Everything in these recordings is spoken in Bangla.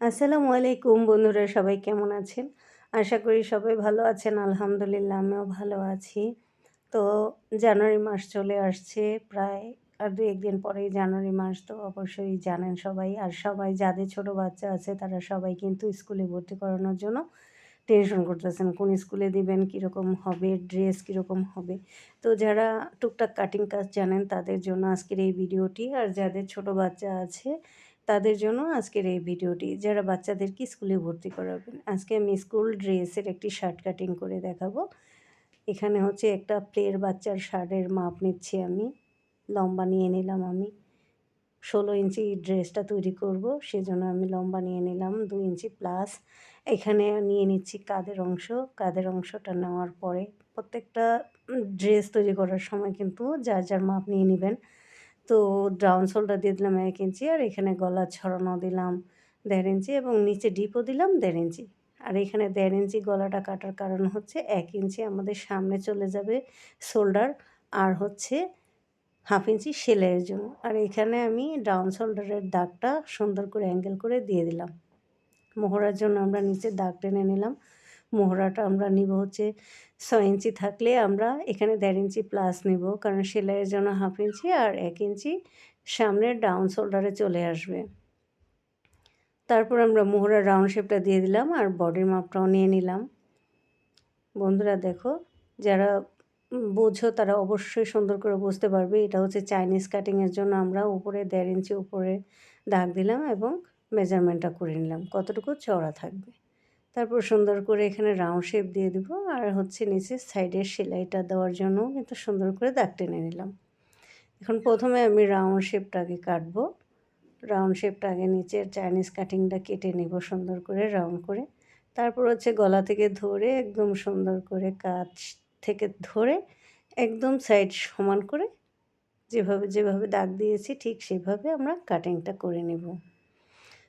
আসসালামু আলাইকুম বন্ধুরা, সবাই কেমন আছেন? আশা করি সবাই ভালো আছেন, আলহামদুলিল্লাহ আমিও ভালো আছি। তো জানুয়ারি মাস চলে আসছে, প্রায় আর দু একদিন পরেই জানুয়ারি মাস, তো অবশ্যই জানেন সবাই। আর সবাই যাদের ছোট বাচ্চা আছে, তারা সবাই কিন্তু স্কুলে ভর্তি করানোর জন্য টেনশন করতেছেন, কোন স্কুলে দিবেন, কীরকম হবে, ড্রেস কীরকম হবে। তো যারা টুকটাক কাটিং কাজ জানেন, তাদের জন্য আজকের এই ভিডিওটি। আর যাদের ছোট বাচ্চা আছে তাদের জন্য আজকের এই ভিডিওটি। যারা বাচ্চাদেরকে স্কুলে ভর্তি করাবেন, আজকে আমি স্কুল ড্রেসের একটি শার্ট কাটিং করে দেখাবো। এখানে হচ্ছে একটা প্লের বাচ্চার শার্টের মাপ নিচ্ছি আমি। লম্বা নিয়ে নিলাম আমি। ষোলো ইঞ্চি ড্রেসটা তৈরি করব, সেজন্য আমি লম্বা নিয়ে নিলাম দু ইঞ্চি প্লাস। এখানে নিয়ে নিচ্ছি কাদের অংশ। কাদের অংশটা নেওয়ার পরে প্রত্যেকটা ড্রেস তৈরি করার সময় কিন্তু যার যার মাপ নিয়ে নেবেন। তো ডাউন শোল্ডার দিয়ে দিলাম এক ইঞ্চি, আর এখানে গলা ছড়ানো দিলাম দেড় ইঞ্চি এবং নিচে ডিপও দিলাম দেড় ইঞ্চি। আর এখানে দেড় ইঞ্চি গলাটা কাটার কারণ হচ্ছে এক ইঞ্চি আমাদের সামনে চলে যাবে শোল্ডার আর হচ্ছে হাফ ইঞ্চি সেলাইয়ের জন্য। আর এখানে আমি ডাউন শোল্ডারের দাগটা সুন্দর করে অ্যাঙ্গেল করে দিয়ে দিলাম। মোহরার জন্য আমরা নিচে দাগ টেনে নিলাম। মোহরাটা আমরা নিব হচ্ছে ছয় ইঞ্চি থাকলে আমরা এখানে দেড় ইঞ্চি প্লাস নিব। কারণ সেলাইয়ের জন্য হাফ ইঞ্চি আর এক ইঞ্চি সামনের ডাউন শোল্ডারে চলে আসবে। তারপর আমরা মোহরার রাউন্ড শেপটা দিয়ে দিলাম আর বডির মাপটাও নিয়ে নিলাম। বন্ধুরা দেখো, যারা বোঝো তারা অবশ্যই সুন্দর করে বুঝতে পারবে। এটা হচ্ছে চাইনিজ কাটিংয়ের জন্য আমরা উপরে দেড় ইঞ্চি উপরে দাগ দিলাম এবং মেজারমেন্টটা করে নিলাম। কতটুকু চওড়া থাকবে? তারপর সুন্দর করে এখানে রাউন্ড শেপ দিয়ে দিব। আর হচ্ছে নিচে সাইডের সেলাইটা দেওয়ার জন্য কিন্তু সুন্দর করে দাগ টেনে নিলাম। এখন প্রথমে আমি রাউন্ড শেপটাকে কাটবো। রাউন্ড শেপটা আগে নিচের চাইনিজ কাটিংটা কেটে নেব সুন্দর করে রাউন্ড করে। তারপর হচ্ছে গলা থেকে ধরে একদম সুন্দর করে কাজ থেকে ধরে একদম সাইড সমান করে যেভাবে যেভাবে দাগ দিয়েছি ঠিক সেভাবে আমরা কাটিংটা করে নেব।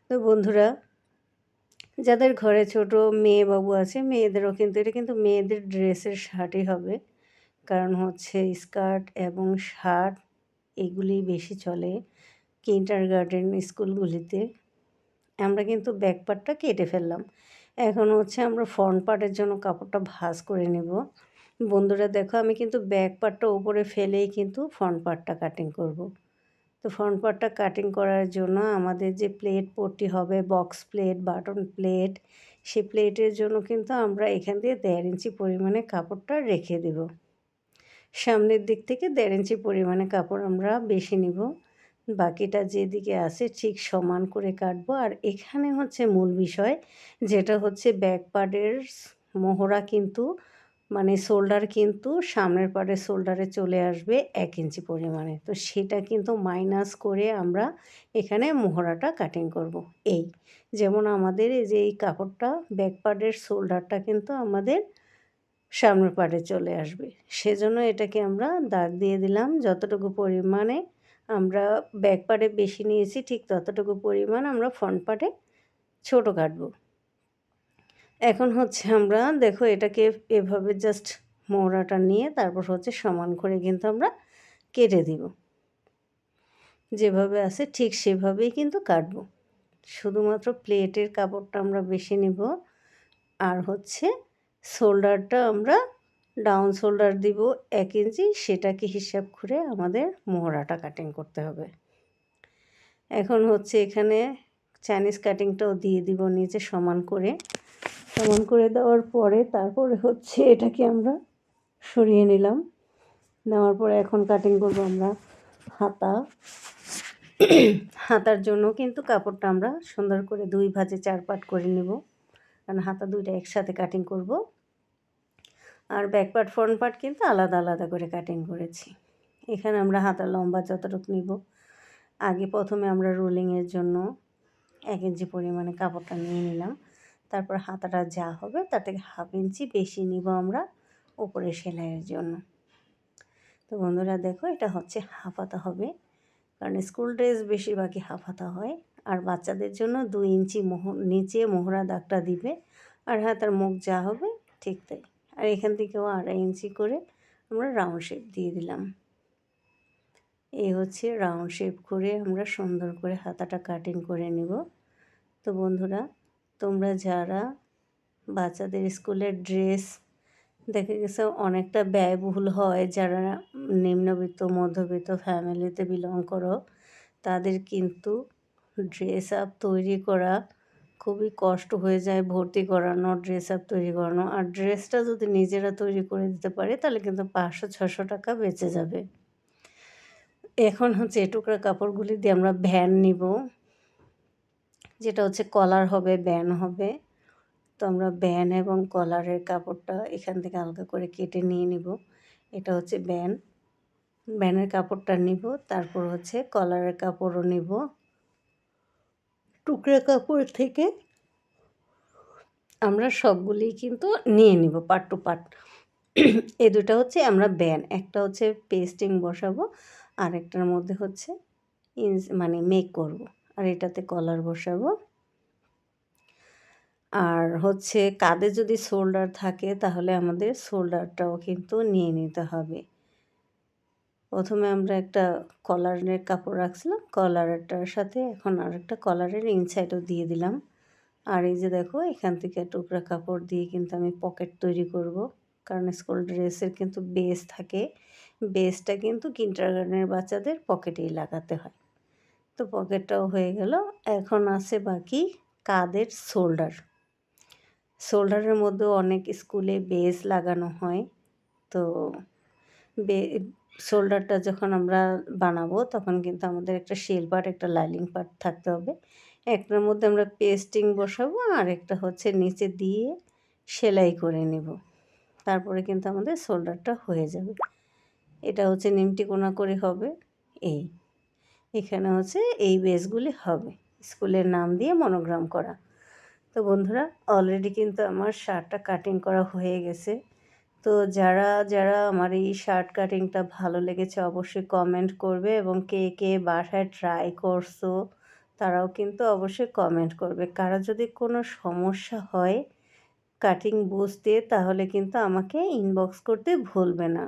তো বন্ধুরা যাদের ঘরে ছোট মেয়ে বাবু আছে, মেয়েদেরও কিন্তু, এটা কিন্তু মেয়েদের ড্রেসের শার্টই হবে। কারণ হচ্ছে স্কার্ট এবং শার্ট এগুলি বেশি চলে কিন্টার গার্ডেন স্কুলগুলিতে। আমরা কিন্তু ব্যাক পার্টটা কেটে ফেললাম। এখন হচ্ছে আমরা ফ্রন্ট পার্টের জন্য কাপড়টা ভাজ করে নেব। বন্ধুরা দেখো, আমি কিন্তু ব্যাক পার্টটা উপরে ফেলেই কিন্তু ফ্রন্ট পার্টটা কাটিং করব। তো ফ্রন্ট পার্টটা কাটিং করার জন্য আমাদের যে প্লেট পট্টি হবে বক্স প্লেট বাটন প্লেট সেই প্লেটের জন্য কিন্তু আমরা এখান দিয়ে দেড় ইঞ্চি পরিমাণে কাপড়টা রেখে দেব। সামনের দিক থেকে দেড় ইঞ্চি পরিমাণে কাপড় আমরা বেশি নিব। বাকিটা যেদিকে আছে ঠিক সমান করে কাটবো। আর এখানে হচ্ছে মূল বিষয়, যেটা হচ্ছে ব্যাক পার্টের মোহরা কিন্তু মানে শোল্ডার কিন্তু সামনের পাড়ে শোল্ডারে চলে আসবে এক ইঞ্চি পরিমাণে। তো সেটা কিন্তু মাইনাস করে আমরা এখানে মোহরাটা কাটিং করব। এই যেমন আমাদের এই যে এই কাপড়টা ব্যাক পার্টের শোল্ডারটা কিন্তু আমাদের সামনের পাড়ে চলে আসবে। সেজন্য এটাকে আমরা দাগ দিয়ে দিলাম। যতটুকু পরিমাণে আমরা ব্যাক পার্টে বেশি নিয়েছি ঠিক ততটুকু পরিমাণ আমরা ফ্রন্ট পার্টে ছোটো কাটবো। এখন হচ্ছে আমরা, দেখো এটাকে এভাবে জাস্ট মোড়াটা নিয়ে তারপর হচ্ছে সমান করে কিন্তু আমরা কেটে দিব। যেভাবে আছে ঠিক সেভাবেই কিন্তু কাটবো। শুধুমাত্র প্লেটের কাপড়টা আমরা বেশি নিব আর হচ্ছে শোল্ডারটা আমরা ডাউন শোল্ডার দিব এক ইঞ্চি, সেটাকে হিসাব করে আমাদের মোহরাটা কাটিং করতে হবে। এখন হচ্ছে এখানে চাইনিজ কাটিংটাও দিয়ে দিব নিচে সমান করে। সমান করে দেওয়ার পরে তারপরে হচ্ছে এটাকে আমরা সরিয়ে নিলাম। নেওয়ার পরে এখন কাটিং করব আমরা হাতা। হাতার জন্য কিন্তু কাপড়টা আমরা সুন্দর করে দুই ভাজে চার পাট করে নেব। কারণ হাতা দুইটা একসাথে কাটিং করব। আর ব্যাক পার্ট ফ্রন্ট পার্ট কিন্তু আলাদা আলাদা করে কাটিং করেছি। এখানে আমরা হাতা লম্বা যতটুকু নিব। আগে প্রথমে আমরা রোলিংয়ের জন্য এক ইঞ্চি পরিমাণে কাপড়টা নিয়ে নিলাম। তারপর হাতাটা যা হবে তার থেকে হাফ ইঞ্চি বেশি নিব আমরা উপরে সেলাইয়ের জন্য। তো বন্ধুরা দেখো, এটা হচ্ছে হাফ হাতা হবে, কারণ স্কুল ড্রেস বেশিরভাগই হাফ হাতা হয়। আর বাচ্চাদের জন্য দুই ইঞ্চি মোহ নিচে মোহরা দাগটা দিবে, আর হাতার মুখ যা হবে ঠিক তাই। আর এখান থেকেও আড়াই ইঞ্চি করে আমরা রাউন্ড শেপ দিয়ে দিলাম। এই হচ্ছে রাউন্ড শেপ করে আমরা সুন্দর করে হাতাটা কাটিং করে নিব। তো বন্ধুরা তোমরা যারা বাচ্চাদের স্কুলের ড্রেস দেখে গেছে, অনেকটা ব্যয়বহুল হয়। যারা নিম্নবিত্ত, মধ্যবিত্ত ফ্যামিলিতে বিলং করো, তাদের কিন্তু ড্রেস আপ তৈরি করা খুবই কষ্ট হয়ে যায়, ভর্তি করানো ড্রেস আপ তৈরি করানো। আর ড্রেসটা যদি নিজেরা তৈরি করে দিতে পারে, তাহলে কিন্তু পাঁচশো ছশো টাকা বেঁচে যাবে। এখন হচ্ছে এটুকরা কাপড়গুলি দিয়ে আমরা ভ্যান নিব। যেটা হচ্ছে কলার হবে ব্যান হবে। তো আমরা ব্যান এবং কলারের কাপড়টা এখান থেকে আলগা করে কেটে নিয়ে নিব। এটা হচ্ছে ব্যান ব্যানের কাপড়টা নিব, তারপর হচ্ছে কলারের কাপড়ও নিব। টুকরা কাপড় থেকে আমরা সবগুলি কিন্তু নিয়ে নিব পার্ট টু পার্ট এ দুটা হচ্ছে আমরা ব্যান একটা হচ্ছে পেস্টিং বসাবো আর একটার মধ্যে হচ্ছে মানে মেক করব। আর এটাতে কলার বসাবো। আর হচ্ছে কাঁধে যদি শোল্ডার থাকে তাহলে আমাদের শোল্ডারটাও কিন্তু নিয়ে নিতে হবে। প্রথমে আমরা একটা কলারের কাপড় রাখছিলাম কলারটার সাথে এখন আর একটা কলারের ইনসাইডও দিয়ে দিলাম। আর এই যে দেখো, এখান থেকে টুকরা কাপড় দিয়ে কিন্তু আমি পকেট তৈরি করব, কারণ স্কুল ড্রেসের কিন্তু বেস থাকে। বেসটা কিন্তু কিন্টার গার্ডেনের বাচ্চাদের পকেটেই লাগাতে হয়। তো পকেটটাও হয়ে গেল। এখন আছে বাকি কাদের শোল্ডার। শোল্ডারের মধ্যে অনেক স্কুলে বেস লাগানো হয়। তো বে, শোল্ডারটা যখন আমরা বানাবো তখন কিন্তু আমাদের একটা শেল পার্ট একটা লাইলিং পার্ট থাকতে হবে। একটার মধ্যে আমরা পেস্টিং বসাবো আর একটা হচ্ছে নিচে দিয়ে সেলাই করে নেব। তারপরে কিন্তু আমাদের শোল্ডারটা হয়ে যাবে। এটা হচ্ছে নিমটি কোনা করে হবে। এই। এখানে হচ্ছে এই বেসগুলি হবে। স্কুলের নাম দিয়ে মনোগ্রাম করা। তো বন্ধুরা অলরেডি কিন্তু আমার শার্টটা কাটিং করা হয়ে গেছে। তো যারা যারা আমার এই শার্ট কাটিংটা ভালো লেগেছে অবশ্যই কমেন্ট করবে এবং কে কে বাসায় ট্রাই করছ, তারাও কিন্তু অবশ্যই কমেন্ট করবে। কারও যদি কোনো সমস্যা হয় কাটিং বুঝতে, তাহলে কিন্তু আমাকে ইনবক্স করতে ভুলবে না।